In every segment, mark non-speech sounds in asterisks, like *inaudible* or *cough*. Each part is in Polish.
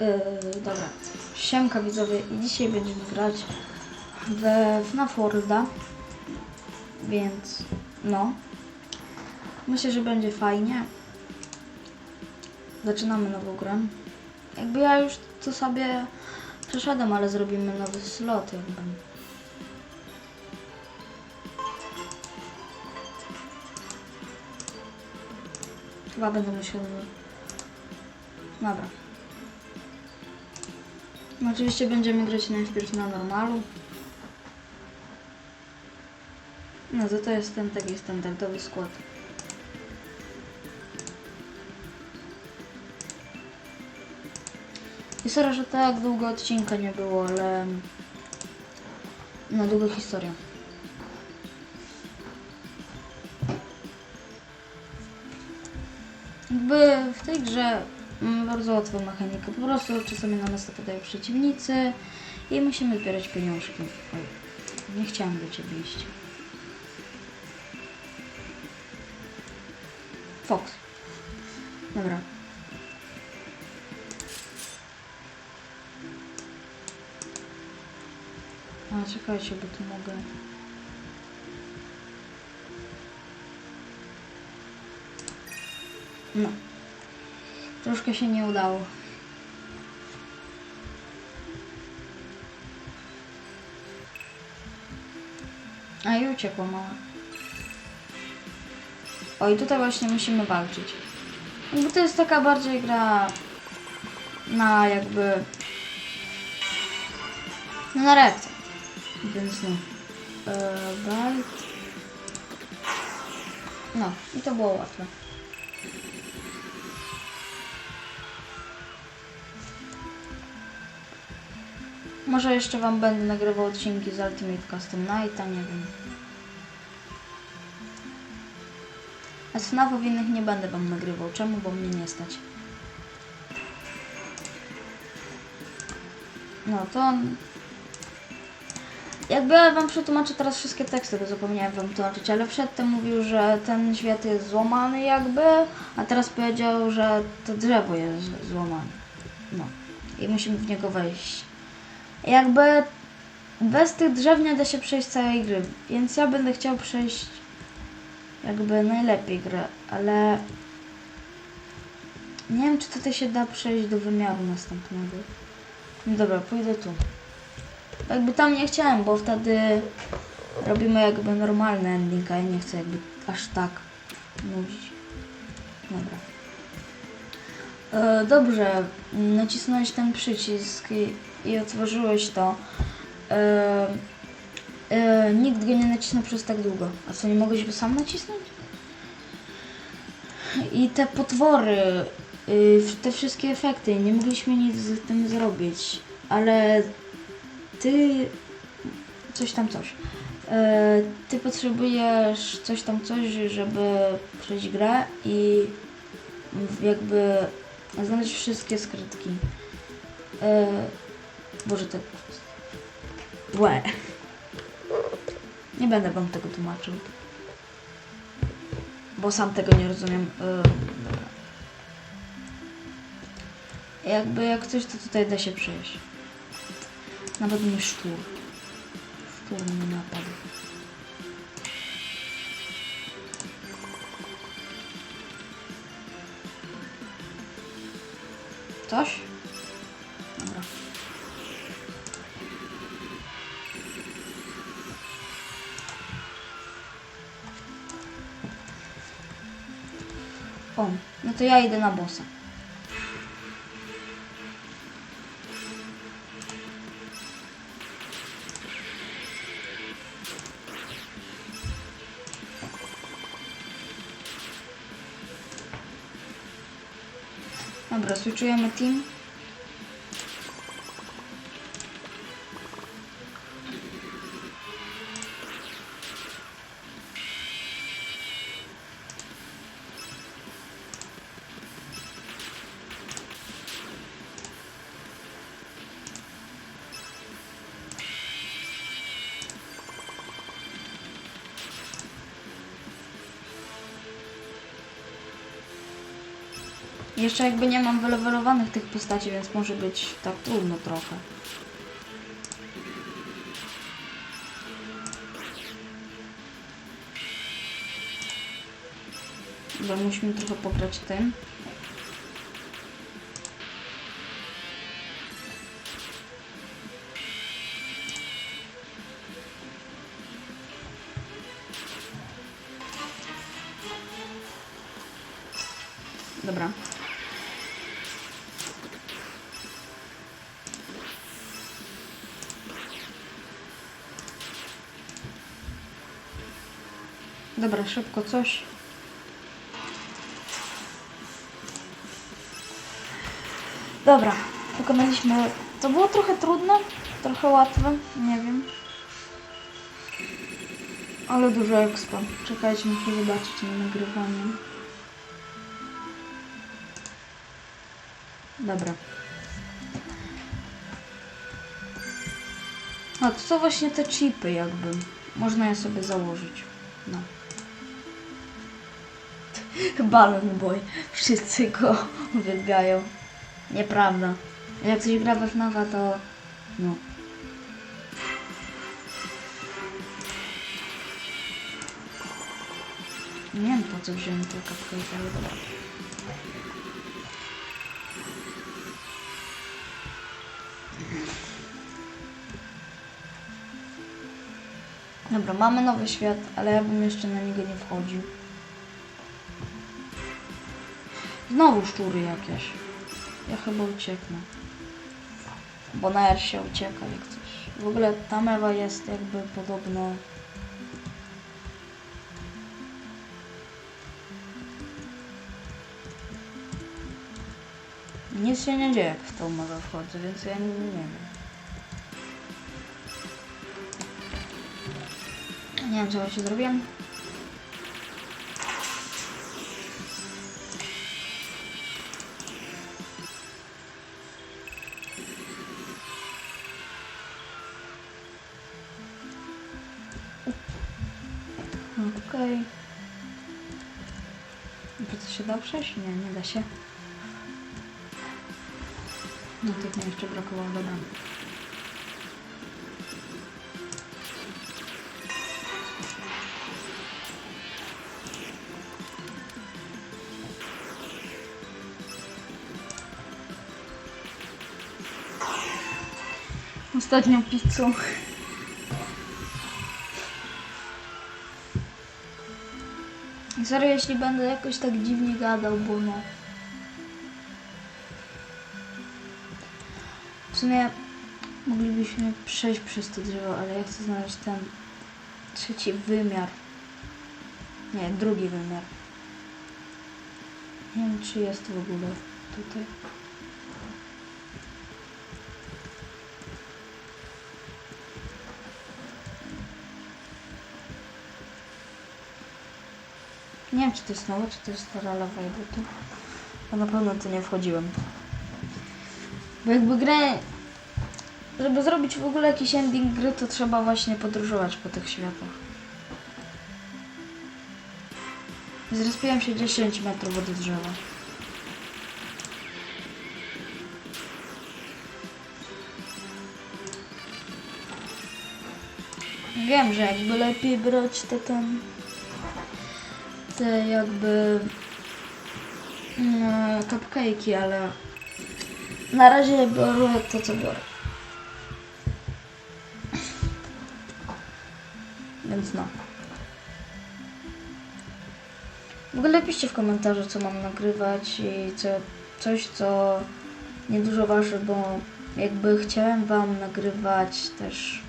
Yy, dobra. Siemka widzowie i dzisiaj będziemy grać we FNAF Worlda. Więc no. Myślę, że będzie fajnie. Zaczynamy nową grę. Jakby ja już to sobie przeszedłem, ale zrobimy nowy slot jakby. Chyba będę musiał... Dobra. Oczywiście będziemy grać najpierw na normalu. No to to jest ten taki standardowy skład. I sorry, że tak długo odcinka nie było, ale... No, długa historia. Jakby w tej grze bardzo łatwą mechanikę. Po prostu czasami na nas napadają przeciwnicy i musimy zbierać pieniążki. Nie chciałam do ciebie iść. Fox. Dobra. A, czekajcie, bo tu mogę... No. Troszkę się nie udało. A i uciekła mała. O i tutaj właśnie musimy walczyć. Bo to jest taka bardziej gra na jakby no na reakcję. Więc no. Eee. No i to było łatwe. Może jeszcze wam będę nagrywał odcinki z Ultimate Custom Nighta, nie wiem. A z FNAFów innych nie będę wam nagrywał. Czemu? Bo mnie nie stać. No to... Jakby ja wam przetłumaczę teraz wszystkie teksty, bo zapomniałem wam tłumaczyć, ale przedtem mówił, że ten świat jest złamany jakby, a teraz powiedział, że to drzewo jest złamane. No. I musimy w niego wejść. Jakby bez tych drzew nie da się przejść całej gry, więc ja będę chciał przejść jakby najlepiej grę, ale nie wiem czy tutaj się da przejść do wymiaru następnego. No dobra, pójdę tu. Jakby tam nie chciałem, bo wtedy robimy jakby normalny ending, a ja nie chcę jakby aż tak nudzić. Dobra. E, dobrze, nacisnąłeś ten przycisk i, i otworzyłeś to. E, e, nikt go nie nacisnął przez tak długo. A co, nie mogłeś go sam nacisnąć? I te potwory, y, te wszystkie efekty, nie mogliśmy nic z tym zrobić, ale ty coś tam coś. E, ty potrzebujesz coś tam coś, żeby przejść grę i jakby znaleźć wszystkie skrytki. E, Boże, to... Łe. Nie będę wam tego tłumaczył. Bo sam tego nie rozumiem. Dobra. Jakby jak coś, to tutaj da się przejść. Nawet mnie szczur. Szczur mnie napadł. Coś? O, no to ja idę na bossa. Dobra, switchujemy team. Jeszcze jakby nie mam wylewelowanych tych postaci, więc może być tak trudno trochę. Bo musimy trochę pograć tym. Szybko coś. Dobra, pokonaliśmy. To było trochę trudne, trochę łatwe, nie wiem. Ale dużo expa. Czekajcie, muszę zobaczyć na nagrywanie. Dobra. A to są właśnie te chipy jakby. Można je sobie założyć. No. Balloon Boy. Wszyscy go uwielbiają. Nieprawda. Jak ktoś gra we FNAFa to... No. Nie wiem po co wziąłem tę kapkę, ale dobra. Dobra, mamy nowy świat, ale ja bym jeszcze na niego nie wchodził. Znowu szczury jakieś. Ja chyba ucieknę. Bo na się ucieka jak coś. W ogóle ta mewa jest jakby podobno... Nic się nie dzieje jak w tą mewę wchodzę, więc ja nie, nie wiem. Nie wiem co właśnie zrobiłem. Okej. Okay. to się da przejść? Nie, nie da się. No tych mi jeszcze brakowało, dobra. Ostatnią pizzą. Sorry, jeśli będę jakoś tak dziwnie gadał, bo no. W sumie moglibyśmy przejść przez to drzewo, ale ja chcę znaleźć ten trzeci wymiar. Nie, drugi wymiar. Nie wiem, czy jest w ogóle tutaj. Nie wiem, czy to jest nowe, czy to jest stara lawa buty. A na pewno to nie wchodziłem. Bo jakby grę... Żeby zrobić w ogóle jakiś ending gry, to trzeba właśnie podróżować po tych światach. Zrespiłem się 10 metrów od drzewa. Wiem, że jakby lepiej brać te ten te jakby mm, cupcake'i, ale na razie biorę to, co biorę. Więc no. W ogóle piszcie w komentarzu, co mam nagrywać i co, coś, co niedużo waży, bo jakby chciałem wam nagrywać też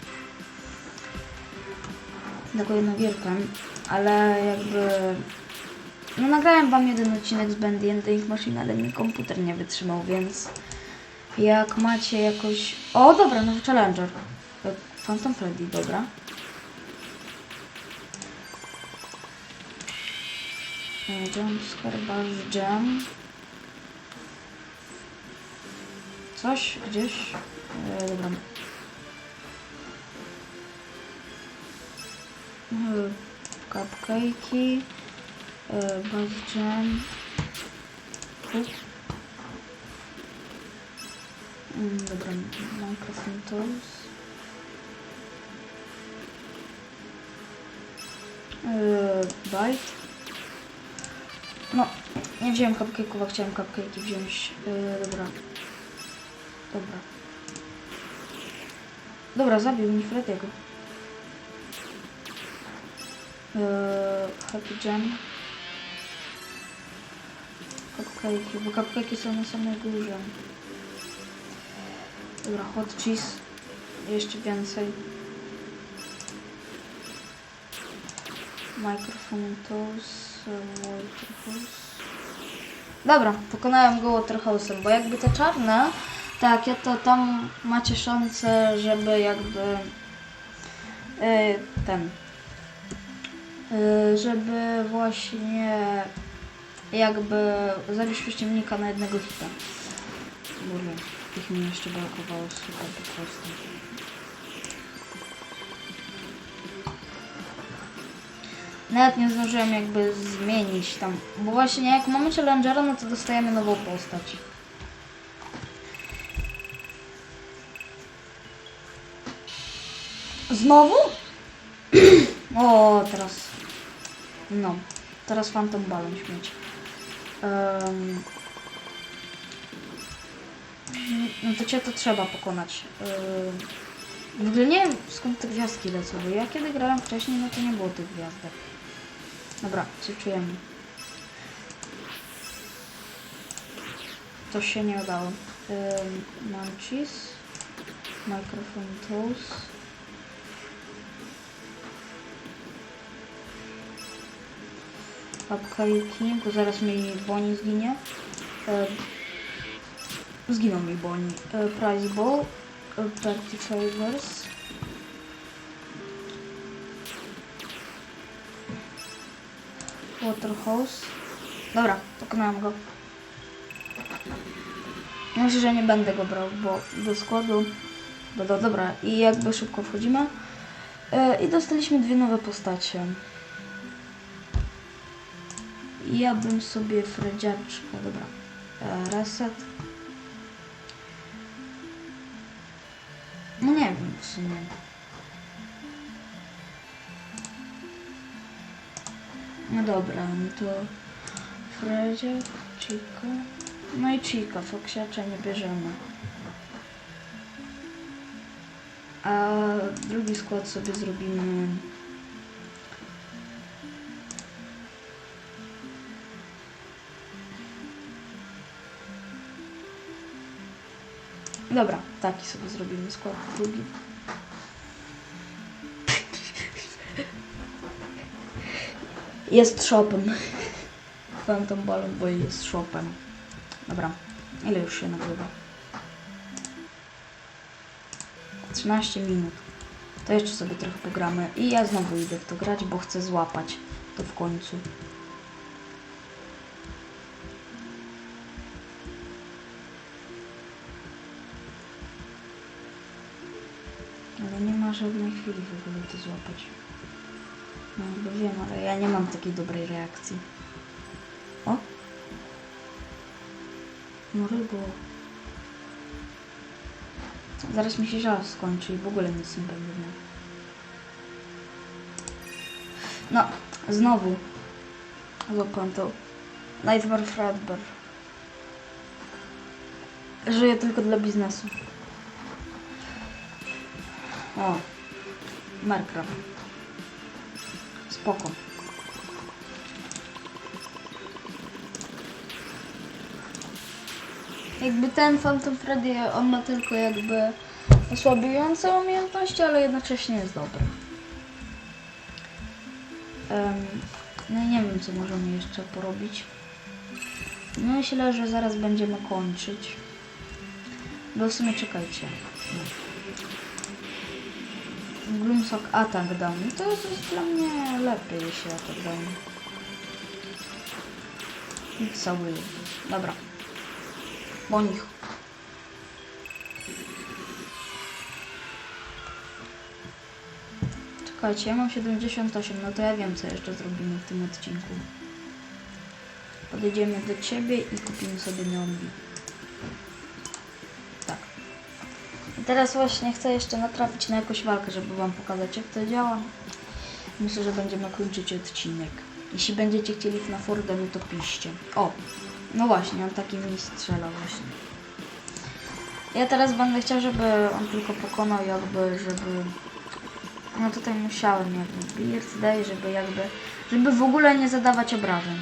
taką jedną gierkę, ale jakby no nagrałem wam jeden odcinek z Bandy and Ink Machine, ale mi komputer nie wytrzymał, więc jak macie jakoś... O, dobra, nowy Challenger. Phantom Freddy, dobra. Jumpscare, Bash Jam. Coś gdzieś. E, dobra. cupcake'i, e, buzz jam, mm, Dobra, Minecraft Mentos. Yy, bite. No, nie wziąłem cupcake'ów, a chciałem cupcake'i wziąć. Yy, dobra. Dobra. Dobra, zabił mi Fredego. Happy Jam. Cupcake'i, bo cupcake'i są na samej górze. Dobra, hot cheese. Jeszcze więcej. Microphone tools, waterhouse. Dobra, pokonałem go waterhouse'em, bo jakby te czarne, tak, ja to tam macie szansę, żeby jakby yy, ten, żeby właśnie jakby zabić przeciwnika na jednego hita. Boże, tych mi jeszcze brakowało super po prostu. Nawet nie zdążyłem jakby zmienić tam, bo właśnie jak mamy challengera, no to dostajemy nową postać. Znowu? *clears throat* o, teraz. No, teraz Phantom Balon śmieć. Um, no to cię to trzeba pokonać. Ym, w ogóle nie wiem skąd te gwiazdki lecą, bo ja kiedy grałem wcześniej, no to nie było tych gwiazdek. Dobra, co czujemy? Coś się nie udało. Munchies. Microphone tools. Cupcake'i, bo zaraz mi Bonnie zginie. Ym, Zginął mi Bonnie. E, Prize Ball. E, Party Favors. Waterhouse. Dobra, pokonałem go. Myślę, że nie będę go brał, bo do składu. Bo do, dobra, i jakby szybko wchodzimy. E, I dostaliśmy dwie nowe postacie. Ja bym sobie Fredziaczka, dobra. E, reset. No nie wiem w sumie. No dobra, no to Fredzia, Chica. No i Chica, Foksiacza nie bierzemy. A drugi skład sobie zrobimy. Dobra, taki sobie zrobimy skład drugi. Jest shopem. Phantom Balloon Boy jest shopem. Dobra, ile już się nagrywa? 13 minut. To jeszcze sobie trochę pogramy i ja znowu idę w to grać, bo chcę złapać to w końcu. Ma żadnej chwili w ogóle to złapać. No, bo wiem, ale ja nie mam takiej dobrej reakcji. O! No rybo. Zaraz mi się żal skończy i w ogóle nic nie będzie miał. No, znowu. Złapam to. Nightmare Fredbear. Żyję tylko dla biznesu. O. Minecraft. Spoko. Jakby ten Phantom Freddy, on ma tylko jakby osłabiające umiejętności, ale jednocześnie jest dobry. Em, no nie wiem, co możemy jeszcze porobić. No myślę, że zaraz będziemy kończyć. Bo w sumie czekajcie. Gloomsock Attack Down. To jest dla mnie lepiej, jeśli Attack Down. Cały. Dobra. Po nich. Czekajcie, ja mam 78, no to ja wiem, co jeszcze zrobimy w tym odcinku. Podejdziemy do ciebie i kupimy sobie neonbi. Teraz właśnie chcę jeszcze natrafić na jakąś walkę, żeby wam pokazać jak to działa. Myślę, że będziemy kończyć odcinek. Jeśli będziecie chcieli na Fordę, no to piszcie. O, no właśnie, on taki mi strzela właśnie. Ja teraz będę chciał, żeby on tylko pokonał jakby, żeby... No tutaj musiałem jakby birthday, żeby jakby... Żeby w ogóle nie zadawać obrażeń.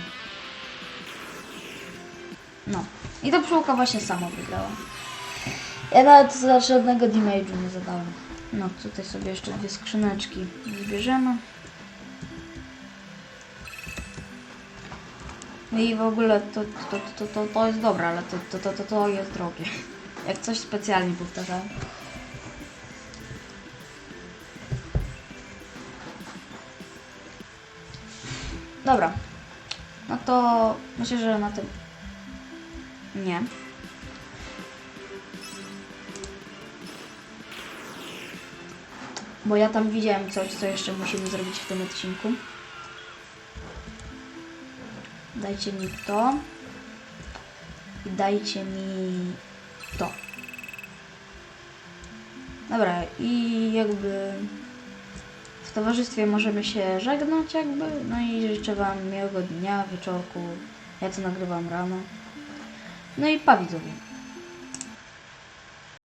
No. I ta pszczółka właśnie sama wygrała. Ja nawet za żadnego damage'u nie zadałem. No, tutaj sobie jeszcze dwie skrzyneczki zbierzemy. No I w ogóle to, to, to, to, to jest dobre, ale to, to, to, to, to jest drogie. *laughs* Jak coś specjalnie powtarzałem. Dobra. No to myślę, że na tym... Nie. Bo ja tam widziałem coś, co jeszcze musimy zrobić w tym odcinku. Dajcie mi to. I dajcie mi to. Dobra, i jakby w towarzystwie możemy się żegnać jakby. No i życzę Wam miłego dnia, wieczorku. Ja to nagrywam rano. No i pa widzowie.